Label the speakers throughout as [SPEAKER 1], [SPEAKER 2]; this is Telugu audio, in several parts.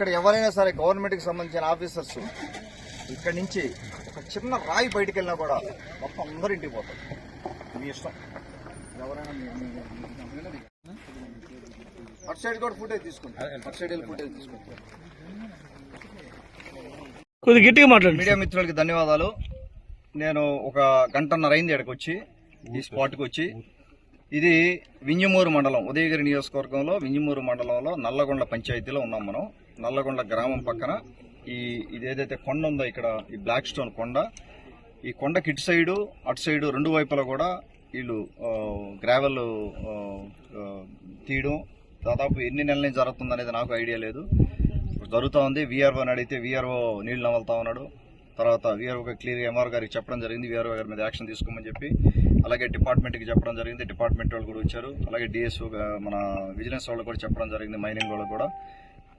[SPEAKER 1] ఇక్కడ ఎవరైనా సరే గవర్నమెంట్కి సంబంధించిన ఆఫీసర్స్ ఇక్కడ నుంచి ఒక చిన్న రాయి బయటికి వెళ్ళినా కూడా మొత్తం అందరూ ఇంటికి పోతారు. మీ ఇష్టం. ఎవరైనా అటు సైడ్ కూడా ఫుటేజ్ తీసుకుంటారు అటు సైడ్ వెళ్ళి ఫుటేజ్ తీసుకుంటారు
[SPEAKER 2] కొద్దిగా గట్టిగా మాట్లాడండి.
[SPEAKER 1] మీడియా మిత్రులకి ధన్యవాదాలు. నేను ఒక గంటన్నర అయింది ఇక్కడికి వచ్చి ఈ స్పాట్కి వచ్చి. ఇది వింజమూరు మండలం ఉదయగిరి నియోజకవర్గంలో వింజమూరు మండలంలో నల్లగొండ పంచాయతీలో ఉన్నాం మనం. నల్లగొండ గ్రామం పక్కన ఈ ఇదేదైతే కొండ ఉందో ఇక్కడ ఈ బ్లాక్ స్టోన్ కొండ ఈ కొండకి ఇటు సైడు అటు సైడు రెండు వైపులా కూడా వీళ్ళు గ్రావెల్ తీయడం. దాదాపు ఎన్ని నెలల నుంచి జరుగుతుంది అనేది నాకు ఐడియా లేదు. జరుగుతూ ఉంది. వీఆర్ఓ అడిగితే వీఆర్ఓ నీళ్ళు నవలుతా ఉన్నాడు. తర్వాత వీఆర్ఓ క్లియర్ ఎంఆర్ గారికి చెప్పడం జరిగింది. వీఆర్ఓ గారి మీద యాక్షన్ తీసుకోమని చెప్పి అలాగే డిపార్ట్మెంట్కి చెప్పడం జరిగింది. డిపార్ట్మెంట్ వాళ్ళు కూడా వచ్చారు. అలాగే డిఎస్ఓ మన విజిలెన్స్ వాళ్ళు కూడా చెప్పడం జరిగింది. మైనింగ్ వాళ్ళు కూడా.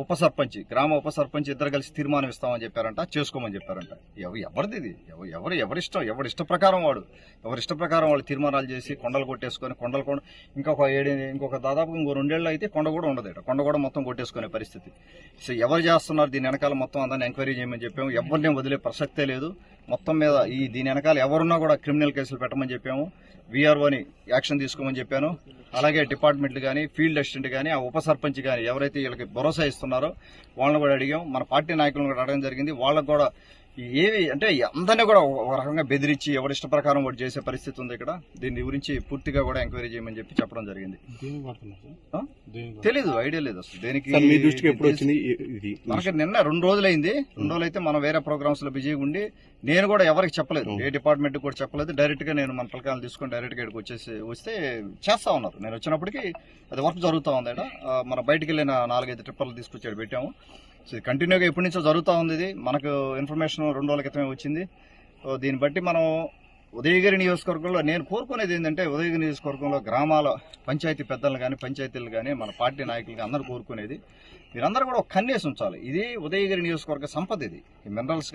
[SPEAKER 1] ఉప సర్పంచ్ గ్రామ ఉప సర్పంచ్ ఇద్దరు కలిసి తీర్మానం ఇస్తామని చెప్పారంట చేసుకోమని చెప్పారంట. ఎవరు ఎవరిది ఇది ఎవరు ఎవరిష్టం ఎవరి ఇష్ట ప్రకారం వాడు. ఎవరి ఇష్ట ప్రకారం వాళ్ళు తీర్మానాలు చేసి కొండలు కొట్టేసుకొని కొండలు కొండ ఇంకొక ఏడు ఇంకొక దాదాపు ఇంకో రెండేళ్ళు అయితే కొండ కూడా ఉండదు ఇక్కడ కొండ కూడా మొత్తం కొట్టేసుకునే పరిస్థితి. సో ఎవరు చేస్తున్నారు? దీని వెనకాల మొత్తం అందరిని ఎంక్వైరీ చేయమని చెప్పాము. ఎవరిని వదిలే ప్రసక్తే లేదు. మొత్తం మీద ఈ దీని వెనకాల ఎవరున్నా కూడా క్రిమినల్ కేసులు పెట్టమని చెప్పాము. వీఆర్ఓని యాక్షన్ తీసుకోమని చెప్పాను. అలాగే డిపార్ట్మెంట్లు కానీ ఫీల్డ్ అసిస్టెంట్ కానీ ఆ ఉప సర్పంచ్ కానీ ఎవరైతే వీళ్ళకి భరోసా ఇస్తున్నారో. వాళ్ళని కూడా అడిగాం. మన పార్టీ నాయకులను కూడా అడగడం జరిగింది. వాళ్ళకు కూడా ఏవి అంటే అందరినీ కూడా ఒక రకంగా బెదిరించి ఎవరి ఇష్ట ప్రకారం వాడు చేసే పరిస్థితి ఉంది ఇక్కడ. దీని గురించి పూర్తిగా కూడా ఎంక్వైరీ చేయమని చెప్పి చెప్పడం జరిగింది? తెలీదు ఐడియా లేదు అసలు. దేనికి
[SPEAKER 2] సార్ మీ దృష్టికి ఎప్పుడు వచ్చింది ఇ- ఇది?
[SPEAKER 1] మనకి నిన్న రెండు రోజులైంది. రెండు రోజులు అయితే మనం వేరే ప్రోగ్రామ్స్లో బిజీగా ఉండి నేను కూడా ఎవరికి చెప్పలేదు. ఏ డిపార్ట్మెంట్ కూడా చెప్పలేదు. డైరెక్ట్గా నేను మన పలకాలు తీసుకొని డైరెక్ట్గా ఇక్కడికి వచ్చేసి వస్తే చేస్తా ఉన్నారు. నేను వచ్చినప్పటికి అది వర్క్ జరుగుతూ ఉంది. ఆ, మన బయటికి వెళ్ళిన నాలుగైదు ట్రిప్పర్లు తీసుకొచ్చాడు పెట్టాము. కంటిన్యూగా ఎప్పటి నుంచో జరుగుతూ ఉంది ఇది. మనకు ఇన్ఫర్మేషన్ రెండు రోజుల క్రితమే వచ్చింది. సో దీన్ని బట్టి మనం ఉదయగిరి నియోజకవర్గంలో నేను కోరుకునేది ఏంటంటే ఉదయగిరి నియోజకవర్గంలో గ్రామాల పంచాయతీ పెద్దలు కానీ పంచాయతీలు కానీ మన పార్టీ నాయకులు అందరూ కోరుకునేది. మీరందరూ కూడా ఒక కన్నేసి ఉంచాలి. ఇది ఉదయగిరి నియోజకవర్గ సంపద ఇది. ఈ మినరల్స్